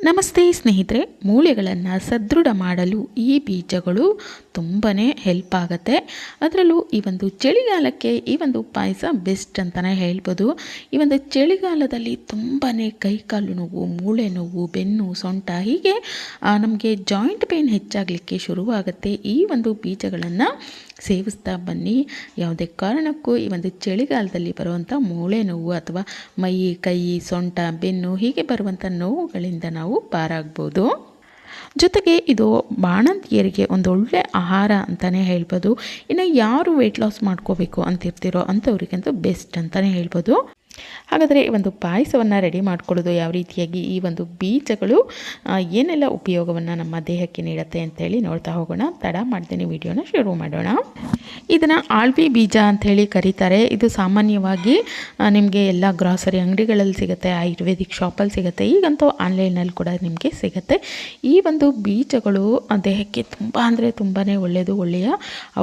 ನಮಸ್ತೆ ಸ್ನೇಹಿತರೆ, ಮೂಳೆಗಳನ್ನು ಸದೃಢ ಮಾಡಲು ಈ ಬೀಜಗಳು ತುಂಬಾ ಹೆಲ್ಪ್ ಆಗುತ್ತೆ. ಅದರಲ್ಲೂ ಈ ಒಂದು ಚಳಿಗಾಲಕ್ಕೆ ಈ ಒಂದು ಪಾಯಸ ಬೆಸ್ಟ್ ಅಂತಲೇ ಹೇಳ್ಬೋದು. ಈ ಒಂದು ಚಳಿಗಾಲದಲ್ಲಿ ತುಂಬಾ ಕೈಕಾಲು ನೋವು, ಮೂಳೆ ನೋವು, ಬೆನ್ನು, ಸೊಂಟ ಹೀಗೆ ನಮಗೆ ಜಾಯಿಂಟ್ ಪೇನ್ ಹೆಚ್ಚಾಗಲಿಕ್ಕೆ ಶುರುವಾಗುತ್ತೆ ಈ ಒಂದು ಬೀಜಗಳನ್ನು. ಸೇವಿಸ್ತಾ ಬನ್ನಿ. ಯಾವುದೇ ಕಾರಣಕ್ಕೂ ಈ ಒಂದು ಚಳಿಗಾಲದಲ್ಲಿ ಬರುವಂಥ ಮೂಳೆ ನೋವು ಅಥವಾ ಮೈ, ಕೈ, ಸೊಂಟ, ಬೆನ್ನು ಹೀಗೆ ಬರುವಂಥ ನೋವುಗಳಿಂದ ನಾವು ಪಾರಾಗ್ಬೋದು. ಜೊತೆಗೆ ಇದು ಬಾಣಂತಿಯರಿಗೆ ಒಂದು ಒಳ್ಳೆ ಆಹಾರ ಅಂತಲೇ ಹೇಳ್ಬೋದು. ಇನ್ನು ಯಾರು ವೆಯ್ಟ್ ಲಾಸ್ ಮಾಡ್ಕೋಬೇಕು ಅಂತಿರ್ತೀರೋ ಅಂಥವ್ರಿಗಂತೂ ಬೆಸ್ಟ್ ಅಂತಲೇ ಹೇಳ್ಬೋದು. ಹಾಗಾದರೆ ಒಂದು ಪಾಯಸವನ್ನು ರೆಡಿ ಮಾಡ್ಕೊಳ್ಳೋದು ಯಾವ ರೀತಿಯಾಗಿ? ಈ ಒಂದು ಬೀಜಗಳು ಏನೆಲ್ಲ ಉಪಯೋಗವನ್ನು ನಮ್ಮ ದೇಹಕ್ಕೆ ನೀಡುತ್ತೆ ಅಂತೇಳಿ ನೋಡ್ತಾ ಹೋಗೋಣ. ತಡ ಮಾಡ್ತೀನಿ, ವಿಡಿಯೋನ ಶುರು ಮಾಡೋಣ. ಇದನ್ನು ಆಳ್ವಿ ಬೀಜ ಅಂಥೇಳಿ ಕರೀತಾರೆ. ಇದು ಸಾಮಾನ್ಯವಾಗಿ ನಿಮಗೆ ಎಲ್ಲ ಗ್ರಾಸರಿ ಅಂಗಡಿಗಳಲ್ಲಿ ಸಿಗುತ್ತೆ, ಆಯುರ್ವೇದಿಕ್ ಶಾಪಲ್ಲಿ ಸಿಗುತ್ತೆ, ಈಗಂತೂ ಆನ್ಲೈನಲ್ಲಿ ಕೂಡ ನಿಮಗೆ ಸಿಗುತ್ತೆ. ಈ ಒಂದು ಬೀಜಗಳು ದೇಹಕ್ಕೆ ತುಂಬ ಅಂದರೆ ತುಂಬಾ ಒಳ್ಳೆಯದು, ಒಳ್ಳೆಯ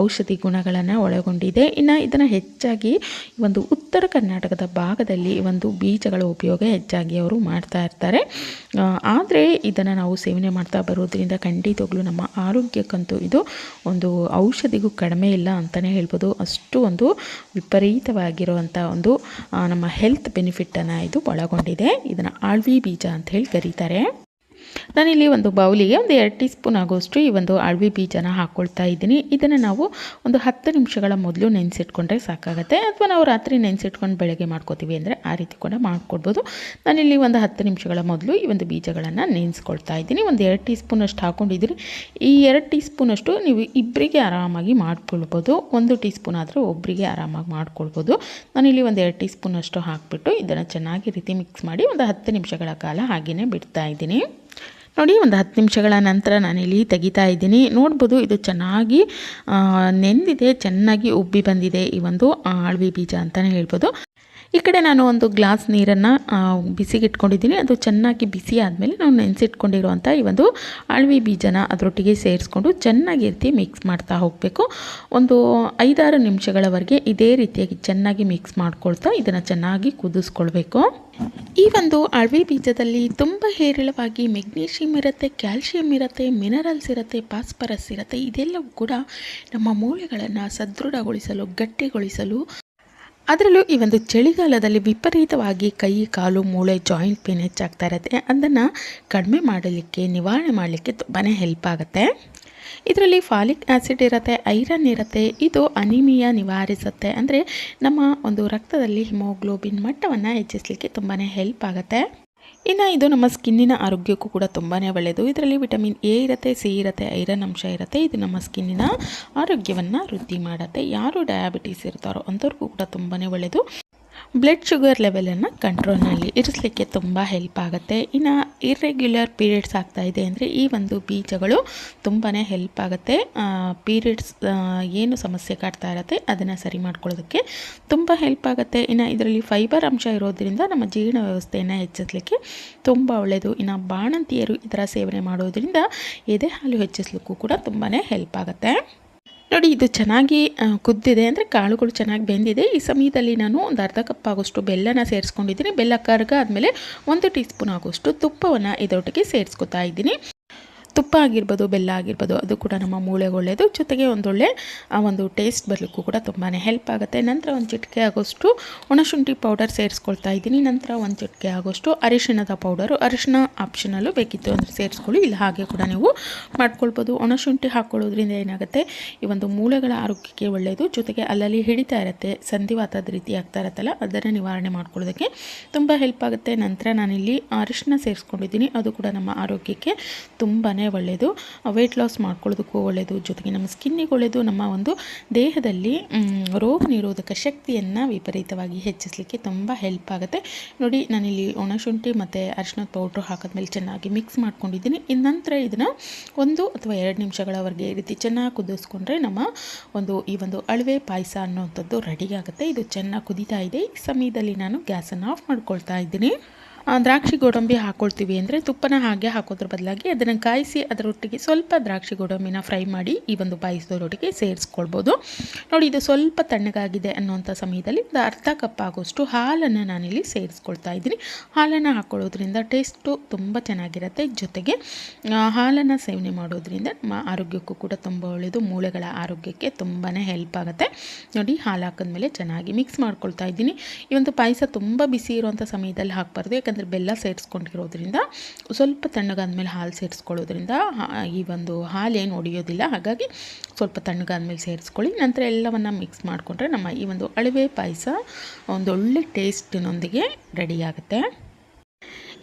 ಔಷಧಿ ಗುಣಗಳನ್ನು ಒಳಗೊಂಡಿದೆ. ಇನ್ನು ಇದನ್ನು ಹೆಚ್ಚಾಗಿ ಒಂದು ಉತ್ತರ ಕರ್ನಾಟಕದ ಭಾಗದಲ್ಲಿ ಒಂದು ಬೀಜಗಳ ಉಪಯೋಗ ಹೆಚ್ಚಾಗಿ ಅವರು ಮಾಡ್ತಾ ಇರ್ತಾರೆ. ಆದರೆ ಇದನ್ನು ನಾವು ಸೇವನೆ ಮಾಡ್ತಾ ಬರೋದ್ರಿಂದ ಖಂಡಿತವಾಗ್ಲೂ ನಮ್ಮ ಆರೋಗ್ಯಕ್ಕಂತೂ ಇದು ಒಂದು ಔಷಧಿಗೂ ಕಡಿಮೆ ಇಲ್ಲ. ಅಂತಲೇ ಹೇಳ್ಬೋದು. ಅಷ್ಟು ಒಂದು ವಿಪರೀತವಾಗಿರುವಂಥ ಒಂದು ನಮ್ಮ ಹೆಲ್ತ್ ಬೆನಿಫಿಟ್ಟನ್ನು ಇದು ಒಳಗೊಂಡಿದೆ. ಇದನ್ನು ಆಳ್ವಿ ಬೀಜ ಅಂತ ಹೇಳಿ ಕರೀತಾರೆ. ನಾನಿಲ್ಲಿ ಒಂದು ಬೌಲಿಗೆ ಒಂದು ಎರಡು ಟೀ ಸ್ಪೂನ್ ಆಗೋಷ್ಟು ಈ ಒಂದು ಅಳವಿ ಬೀಜನ ಹಾಕ್ಕೊಳ್ತಾ ಇದ್ದೀನಿ. ಇದನ್ನು ನಾವು ಒಂದು ಹತ್ತು ನಿಮಿಷಗಳ ಮೊದಲು ನೆನೆಸಿಟ್ಕೊಂಡ್ರೆ ಸಾಕಾಗುತ್ತೆ. ಅಥವಾ ನಾವು ರಾತ್ರಿ ನೆನೆಸಿಟ್ಕೊಂಡು ಬೆಳಗ್ಗೆ ಮಾಡ್ಕೋತೀವಿ ಅಂದರೆ ಆ ರೀತಿ ಕೂಡ ಮಾಡ್ಕೊಡ್ಬೋದು. ನಾನಿಲ್ಲಿ ಒಂದು ಹತ್ತು ನಿಮಿಷಗಳ ಮೊದಲು ಈ ಒಂದು ಬೀಜಗಳನ್ನು ನೆನೆಸ್ಕೊಳ್ತಾ ಇದ್ದೀನಿ. ಒಂದು ಎರಡು ಟೀ ಸ್ಪೂನಷ್ಟು ಹಾಕ್ಕೊಂಡಿದ್ದೀನಿ ಈ ಎರಡು ಟೀ ಸ್ಪೂನಷ್ಟು ನೀವು ಇಬ್ಬರಿಗೆ ಆರಾಮಾಗಿ ಮಾಡ್ಕೊಳ್ಬೋದು. ಒಂದು ಟೀ ಸ್ಪೂನ್ ಆದರೆ ಒಬ್ಬರಿಗೆ ಆರಾಮಾಗಿ ಮಾಡ್ಕೊಳ್ಬೋದು. ನಾನಿಲ್ಲಿ ಒಂದು ಎರಡು ಟೀ ಸ್ಪೂನಷ್ಟು ಹಾಕಿಬಿಟ್ಟು ಇದನ್ನು ಚೆನ್ನಾಗಿ ರೀತಿ ಮಿಕ್ಸ್ ಮಾಡಿ ಒಂದು ಹತ್ತು ನಿಮಿಷಗಳ ಕಾಲ ಹಾಗೆಯೇ ಬಿಡ್ತಾ ಇದ್ದೀನಿ. ನೋಡಿ, ಒಂದು ಹತ್ತು ನಿಮಿಷಗಳ ನಂತರ ನಾನಿಲ್ಲಿ ತೆಗಿತಾ ಇದ್ದೀನಿ. ನೋಡ್ಬೋದು, ಇದು ಚೆನ್ನಾಗಿ ನೆಂದಿದೆ, ಚೆನ್ನಾಗಿ ಉಬ್ಬಿ ಬಂದಿದೆ ಈ ಒಂದು ಆಳ್ವಿ ಬೀಜ ಅಂತಲೇ ಹೇಳ್ಬೋದು. ಈ ಕಡೆ ನಾನು ಒಂದು ಗ್ಲಾಸ್ ನೀರನ್ನು ಬಿಸಿಗೆ ಇಟ್ಕೊಂಡಿದ್ದೀನಿ ಅದು ಚೆನ್ನಾಗಿ ಬಿಸಿ ಆದಮೇಲೆ ನಾವು ನೆನೆಸಿಟ್ಕೊಂಡಿರುವಂಥ ಈ ಒಂದು ಅಳವಿ ಬೀಜನ ಅದರೊಟ್ಟಿಗೆ ಸೇರಿಸ್ಕೊಂಡು ಚೆನ್ನಾಗಿ ರೀತಿ ಮಿಕ್ಸ್ ಮಾಡ್ತಾ ಹೋಗಬೇಕು. ಒಂದು ಐದಾರು ನಿಮಿಷಗಳವರೆಗೆ ಇದೇ ರೀತಿಯಾಗಿ ಚೆನ್ನಾಗಿ ಮಿಕ್ಸ್ ಮಾಡ್ಕೊಳ್ತಾ ಇದನ್ನು ಚೆನ್ನಾಗಿ ಕುದಿಸ್ಕೊಳ್ಬೇಕು. ಈ ಒಂದು ಅಳವಿ ಬೀಜದಲ್ಲಿ ತುಂಬ ಹೇರಳವಾಗಿ ಮೆಗ್ನೀಷಿಯಮ್ ಇರುತ್ತೆ, ಕ್ಯಾಲ್ಶಿಯಂ ಇರುತ್ತೆ, ಮಿನರಲ್ಸ್ ಇರುತ್ತೆ, ಫಾಸ್ಫರಸ್ ಇರುತ್ತೆ, ಇದೆಲ್ಲವೂ ಕೂಡ ನಮ್ಮ ಮೂಳೆಗಳನ್ನು ಸದೃಢಗೊಳಿಸಲು, ಗಟ್ಟಿಗೊಳಿಸಲು ಅದರಲ್ಲೂ ಈ ಒಂದು ಚಳಿಗಾಲದಲ್ಲಿ ವಿಪರೀತವಾಗಿ ಕೈ, ಕಾಲು, ಮೂಳೆ ಜಾಯಿಂಟ್ ಪೇನ್ ಹೆಚ್ಚಾಗ್ತಾ ಇರುತ್ತೆ. ಅದನ್ನು ಕಡಿಮೆ ಮಾಡಲಿಕ್ಕೆ, ನಿವಾರಣೆ ಮಾಡಲಿಕ್ಕೆ ತುಂಬಾ ಹೆಲ್ಪ್ ಆಗುತ್ತೆ. ಇದರಲ್ಲಿ ಫಾಲಿಕ್ ಆ್ಯಸಿಡ್ ಇರುತ್ತೆ ಐರನ್ ಇರುತ್ತೆ, ಇದು ಅನಿಮಿಯಾ ನಿವಾರಿಸುತ್ತೆ. ಅಂದರೆ ನಮ್ಮ ಒಂದು ರಕ್ತದಲ್ಲಿ ಹಿಮೋಗ್ಲೋಬಿನ್ ಮಟ್ಟವನ್ನು ಹೆಚ್ಚಿಸಲಿಕ್ಕೆ ತುಂಬಾ ಹೆಲ್ಪ್ ಆಗುತ್ತೆ. ಇನ್ನು ಇದು ನಮ್ಮ ಸ್ಕಿನ್ನಿನ ಆರೋಗ್ಯಕ್ಕೂ ಕೂಡ ತುಂಬಾ ಒಳ್ಳೆಯದು ಇದರಲ್ಲಿ ವಿಟಮಿನ್ ಎ ಇರುತ್ತೆ, ಸಿ ಇರುತ್ತೆ, ಐರನ್ ಅಂಶ ಇರುತ್ತೆ. ಇದು ನಮ್ಮ ಸ್ಕಿನ್ನಿನ ಆರೋಗ್ಯವನ್ನು ವೃದ್ಧಿ ಮಾಡುತ್ತೆ. ಯಾರು ಡಯಾಬಿಟೀಸ್ ಇರ್ತಾರೋ ಅಂಥವ್ರಿಗೂ ಕೂಡ ತುಂಬಾ ಒಳ್ಳೆಯದು ಬ್ಲಡ್ ಶುಗರ್ ಲೆವೆಲನ್ನು ಕಂಟ್ರೋಲ್ನಲ್ಲಿ ಇರಿಸಲಿಕ್ಕೆ ತುಂಬ ಹೆಲ್ಪ್ ಆಗುತ್ತೆ. ಇನ್ನು ಇರ್ರೆಗ್ಯುಲರ್ ಪೀರಿಯಡ್ಸ್ ಆಗ್ತಾ ಇದೆ ಅಂದರೆ ಈ ಒಂದು ಬೀಜಗಳು ತುಂಬಾ ಹೆಲ್ಪ್ ಆಗುತ್ತೆ. ಪೀರಿಯಡ್ಸ್ ಏನು ಸಮಸ್ಯೆ ಕಾಡ್ತಾ ಇರುತ್ತೆ ಅದನ್ನು ಸರಿ ಮಾಡ್ಕೊಳ್ಳೋದಕ್ಕೆ ತುಂಬ ಹೆಲ್ಪ್ ಆಗುತ್ತೆ. ಇನ್ನು ಇದರಲ್ಲಿ ಫೈಬರ್ ಅಂಶ ಇರೋದ್ರಿಂದ ನಮ್ಮ ಜೀರ್ಣ ವ್ಯವಸ್ಥೆಯನ್ನು ಹೆಚ್ಚಿಸಲಿಕ್ಕೆ ತುಂಬ ಒಳ್ಳೆಯದು ಇನ್ನು ಬಾಣಂತಿಯರು ಥರ ಸೇವನೆ ಮಾಡೋದ್ರಿಂದ ಎದೆ ಹಾಲು ಹೆಚ್ಚಿಸಲಿಕ್ಕೂ ಕೂಡ ತುಂಬಾ ಹೆಲ್ಪ್ ಆಗುತ್ತೆ. ನೋಡಿ, ಇದು ಚೆನ್ನಾಗಿ ಕುದ್ದಿದೆ ಅಂದರೆ ಕಾಳುಗಳು ಚೆನ್ನಾಗಿ ಬೆಂದಿದೆ. ಈ ಸಮಯದಲ್ಲಿ ನಾನು ಒಂದು ಅರ್ಧ ಕಪ್ ಆಗೋಷ್ಟು ಬೆಲ್ಲನ ಸೇರಿಸ್ಕೊಂಡಿದ್ದೀನಿ. ಬೆಲ್ಲ ಕರ್ಗ ಆದಮೇಲೆ ಒಂದು ಟೀ ಸ್ಪೂನ್ ಆಗೋಷ್ಟು ತುಪ್ಪವನ್ನು ಇದರೊಟ್ಟಿಗೆ ಸೇರಿಸ್ಕೊತಾ ಇದ್ದೀನಿ. ತುಪ್ಪ ಆಗಿರ್ಬೋದು, ಬೆಲ್ಲ ಆಗಿರ್ಬೋದು, ಅದು ಕೂಡ ನಮ್ಮ ಮೂಳೆಗೆ ಒಳ್ಳೆಯದು ಜೊತೆಗೆ ಒಂದೊಳ್ಳೆ, ಆ ಒಂದು ಟೇಸ್ಟ್ ಬರಲಿಕ್ಕೂ ಕೂಡ ತುಂಬಾ ಹೆಲ್ಪ್ ಆಗುತ್ತೆ. ನಂತರ ಒಂದು ಚಿಟಿಕೆ ಆಗೋಷ್ಟು ಒಣಶುಂಠಿ ಪೌಡರ್ ಸೇರಿಸ್ಕೊಳ್ತಾ ಇದ್ದೀನಿ. ನಂತರ ಒಂದು ಚಿಟಿಕೆ ಆಗೋಷ್ಟು ಅರಿಶಿಣದ ಪೌಡರು ಅರಿಶಿಣ ಆಪ್ಷನಲ್ಲೂ ಬೇಕಿತ್ತು ಅಂದರೆ ಸೇರಿಸ್ಕೊಳ್ಳಿ. ಇಲ್ಲ ಹಾಗೆ ಕೂಡ ನೀವು ಮಾಡ್ಕೊಳ್ಬೋದು. ಒಣಶುಂಠಿ ಹಾಕ್ಕೊಳ್ಳೋದ್ರಿಂದ ಏನಾಗುತ್ತೆ, ಈ ಒಂದು ಮೂಳೆಗಳ ಆರೋಗ್ಯಕ್ಕೆ ಒಳ್ಳೆಯದು ಜೊತೆಗೆ ಅಲ್ಲಲ್ಲಿ ಹಿಡಿತಾ ಇರುತ್ತೆ ಸಂಧಿವಾತದ ರೀತಿ ಆಗ್ತಾ ಇರುತ್ತಲ್ಲ, ಅದನ್ನು ನಿವಾರಣೆ ಮಾಡ್ಕೊಳ್ಳೋದಕ್ಕೆ ತುಂಬ ಹೆಲ್ಪ್ ಆಗುತ್ತೆ. ನಂತರ ನಾನಿಲ್ಲಿ ಅರಿಶಿನ ಸೇರಿಸ್ಕೊಂಡಿದ್ದೀನಿ. ಅದು ಕೂಡ ನಮ್ಮ ಆರೋಗ್ಯಕ್ಕೆ ತುಂಬಾ ಒಳ್ಳೆಯದು ವೆಯ್ಟ್ ಲಾಸ್ ಮಾಡ್ಕೊಳ್ಳೋದಕ್ಕೂ ಒಳ್ಳೆಯದು. ಜೊತೆಗೆ ನಮ್ಮ ಸ್ಕಿನ್ನಿಗೆ ಒಳ್ಳೆಯದು, ನಮ್ಮ ಒಂದು ದೇಹದಲ್ಲಿ ರೋಗ ನಿರೋಧಕ ಶಕ್ತಿಯನ್ನು ವಿಪರೀತವಾಗಿ ಹೆಚ್ಚಿಸಲಿಕ್ಕೆ ತುಂಬ ಹೆಲ್ಪ್ ಆಗುತ್ತೆ. ನೋಡಿ, ನಾನಿಲ್ಲಿ ಒಣಶುಂಠಿ ಮತ್ತು ಅರಿಶಿನ ಪೌಡ್ರ್ ಹಾಕಿದ್ಮೇಲೆ ಚೆನ್ನಾಗಿ ಮಿಕ್ಸ್ ಮಾಡ್ಕೊಂಡಿದ್ದೀನಿ. ಇನ್ನು ನಂತರ ಇದನ್ನು ಒಂದು ಅಥವಾ ಎರಡು ನಿಮಿಷಗಳವರೆಗೆ ಈ ರೀತಿ ಚೆನ್ನಾಗಿ ಕುದಿಸ್ಕೊಂಡ್ರೆ ನಮ್ಮ ಒಂದು, ಈ ಒಂದು ಅಳವೆ ಪಾಯಸ ಅನ್ನೋವಂಥದ್ದು ರೆಡಿ ಆಗುತ್ತೆ. ಇದು ಚೆನ್ನಾಗಿ ಕುದೀತಾ ಇದೆ. ಈ ಸಮಯದಲ್ಲಿ ನಾನು ಗ್ಯಾಸನ್ನು ಆಫ್ ಮಾಡ್ಕೊಳ್ತಾ ಇದ್ದೀನಿ. ದ್ರಾಕ್ಷಿ ಗೋಡಂಬಿ ಹಾಕ್ಕೊಳ್ತೀವಿ ಅಂದರೆ ತುಪ್ಪನ ಹಾಗೆ ಹಾಕೋದ್ರ ಬದಲಾಗಿ ಅದನ್ನು ಕಾಯಿಸಿ ಅದರೊಟ್ಟಿಗೆ ಸ್ವಲ್ಪ ದ್ರಾಕ್ಷಿ ಗೋಡಂಬಿನ ಫ್ರೈ ಮಾಡಿ ಈ ಒಂದು ಪಾಯಸದೊಟ್ಟಿಗೆ ಸೇರಿಸ್ಕೊಳ್ಬೋದು. ನೋಡಿ ಇದು ಸ್ವಲ್ಪ ತಣ್ಣಗಾಗಿದೆ ಅನ್ನುವಂಥ ಸಮಯದಲ್ಲಿ ಒಂದು ಅರ್ಧ ಕಪ್ ಆಗೋಷ್ಟು ಹಾಲನ್ನು ನಾನಿಲ್ಲಿ ಸೇರಿಸ್ಕೊಳ್ತಾ ಇದ್ದೀನಿ. ಹಾಲನ್ನು ಹಾಕ್ಕೊಳ್ಳೋದ್ರಿಂದ ಟೇಸ್ಟು ತುಂಬ ಚೆನ್ನಾಗಿರುತ್ತೆ. ಜೊತೆಗೆ ಹಾಲನ್ನು ಸೇವನೆ ಮಾಡೋದ್ರಿಂದ ನಮ್ಮ ಆರೋಗ್ಯಕ್ಕೂ ಕೂಡ ತುಂಬ ಒಳ್ಳೆಯದು ಮೂಳೆಗಳ ಆರೋಗ್ಯಕ್ಕೆ ತುಂಬಾ ಹೆಲ್ಪ್ ಆಗುತ್ತೆ. ನೋಡಿ, ಹಾಲು ಹಾಕಿದ್ಮೇಲೆ ಚೆನ್ನಾಗಿ ಮಿಕ್ಸ್ ಮಾಡ್ಕೊಳ್ತಾ ಇದ್ದೀನಿ. ಈ ಒಂದು ಪಾಯಸ ತುಂಬ ಬಿಸಿ ಇರುವಂಥ ಸಮಯದಲ್ಲಿ ಹಾಕಬಾರ್ದು. ಯಾಕಂದರೆ ಬೆಲ್ಲ ಸೇರಿಸ್ಕೊಂಡಿರೋದ್ರಿಂದ ಸ್ವಲ್ಪ ತಣ್ಣಗಾದ್ಮೇಲೆ ಹಾಲು ಸೇರಿಸ್ಕೊಳ್ಳೋದ್ರಿಂದ ಈ ಒಂದು ಹಾಲು ಏನು ಒಡೆಯೋದಿಲ್ಲ. ಹಾಗಾಗಿ ಸ್ವಲ್ಪ ತಣ್ಣಗಾದ್ಮೇಲೆ ಸೇರಿಸ್ಕೊಳ್ಳಿ. ನಂತರ ಎಲ್ಲವನ್ನು ಮಿಕ್ಸ್ ಮಾಡಿಕೊಂಡ್ರೆ ನಮ್ಮ ಈ ಒಂದು ಅಳವೆ ಪಾಯಸ ಒಂದು ಒಳ್ಳೆ ಟೇಸ್ಟಿನೊಂದಿಗೆ ರೆಡಿ ಆಗುತ್ತೆ.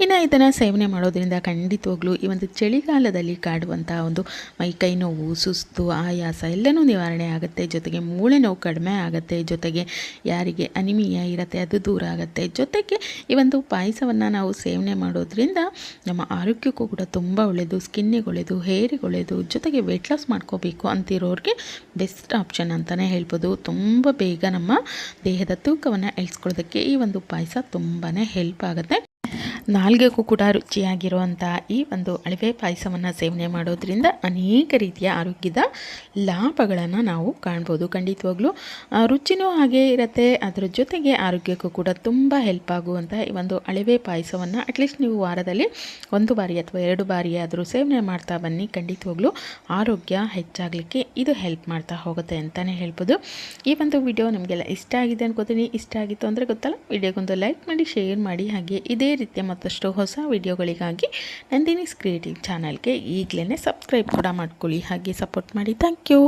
ಇನ್ನು ಇದನ್ನು ಸೇವನೆ ಮಾಡೋದ್ರಿಂದ ಖಂಡಿತವಾಗ್ಲೂ ಈ ಒಂದು ಚಳಿಗಾಲದಲ್ಲಿ ಕಾಡುವಂಥ ಒಂದು ಮೈಕೈ ನೋವು, ಸುಸ್ತು, ಆಯಾಸ ಎಲ್ಲನೂ ನಿವಾರಣೆ ಆಗುತ್ತೆ. ಜೊತೆಗೆ ಮೂಳೆ ನೋವು ಕಡಿಮೆ ಆಗುತ್ತೆ. ಜೊತೆಗೆ ಯಾರಿಗೆ ಅನಿಮಿಯಾ ಇರುತ್ತೆ, ಅದು ದೂರ ಆಗುತ್ತೆ. ಜೊತೆಗೆ ಈ ಒಂದು ಪಾಯಸವನ್ನು ನಾವು ಸೇವನೆ ಮಾಡೋದ್ರಿಂದ ನಮ್ಮ ಆರೋಗ್ಯಕ್ಕೂ ಕೂಡ ತುಂಬ ಒಳ್ಳೆಯದು ಸ್ಕಿನ್ನಿಗೆ ಒಳ್ಳೆಯದು ಹೇರಿಗೆ ಒಳ್ಳೆಯದು ಜೊತೆಗೆ ವೆಯ್ಟ್ ಲಾಸ್ ಮಾಡ್ಕೋಬೇಕು ಅಂತಿರೋರಿಗೆ ಬೆಸ್ಟ್ ಆಪ್ಷನ್ ಅಂತಲೇ ಹೇಳ್ಬೋದು. ತುಂಬ ಬೇಗ ನಮ್ಮ ದೇಹದ ತೂಕವನ್ನು ಇಳಿಸ್ಕೊಳ್ಳೋದಕ್ಕೆ ಈ ಒಂದು ಪಾಯಸ ತುಂಬಾ ಹೆಲ್ಪ್ ಆಗುತ್ತೆ. ನಾಲ್ಗೆಗೂ ಕೂಡ ರುಚಿಯಾಗಿರುವಂಥ ಈ ಒಂದು ಅಳವೆ ಪಾಯಸವನ್ನು ಸೇವನೆ ಮಾಡೋದ್ರಿಂದ ಅನೇಕ ರೀತಿಯ ಆರೋಗ್ಯದ ಲಾಭಗಳನ್ನು ನಾವು ಕಾಣ್ಬೋದು ಖಂಡಿತವಾಗ್ಲೂ. ರುಚಿನೂ ಹಾಗೇ ಇರುತ್ತೆ, ಅದರ ಜೊತೆಗೆ ಆರೋಗ್ಯಕ್ಕೂ ಕೂಡ ತುಂಬ ಹೆಲ್ಪ್ ಆಗುವಂಥ ಈ ಒಂದು ಅಳವೆ ಪಾಯಸವನ್ನು ಅಟ್ಲೀಸ್ಟ್ ನೀವು ವಾರದಲ್ಲಿ ಒಂದು ಬಾರಿ ಅಥವಾ ಎರಡು ಬಾರಿ ಆದರೂ ಸೇವನೆ ಮಾಡ್ತಾ ಬನ್ನಿ. ಖಂಡಿತವಾಗ್ಲೂ ಆರೋಗ್ಯ ಹೆಚ್ಚಾಗಲಿಕ್ಕೆ ಇದು ಹೆಲ್ಪ್ ಮಾಡ್ತಾ ಹೋಗುತ್ತೆ ಅಂತಲೇ ಹೇಳ್ಬೋದು. ಈ ಒಂದು ವಿಡಿಯೋ ನಿಮಗೆಲ್ಲ ಇಷ್ಟ ಆಗಿದೆ ಅನ್ಕೋತೀನಿ. ಇಷ್ಟ ಆಗಿತ್ತು ಅಂದರೆ ಗೊತ್ತಲ್ಲ ವಿಡಿಯೋಗೊಂದು ಲೈಕ್ ಮಾಡಿ ಶೇರ್ ಮಾಡಿ, ಹಾಗೆ ಇದೇ ರೀತಿಯ ಮತ್ತಷ್ಟು ಹೊಸ ವಿಡಿಯೋಗಳಿಗಾಗಿ ನಂದಿನಿಸ್ ಕ್ರಿಯೇಟಿವ್ ಚಾನಲ್ಗೆ ಈಗಲೇ ಸಬ್ಸ್ಕ್ರೈಬ್ ಕೂಡ ಮಾಡ್ಕೊಳ್ಳಿ. ಹಾಗೆ ಸಪೋರ್ಟ್ ಮಾಡಿ. Thank you.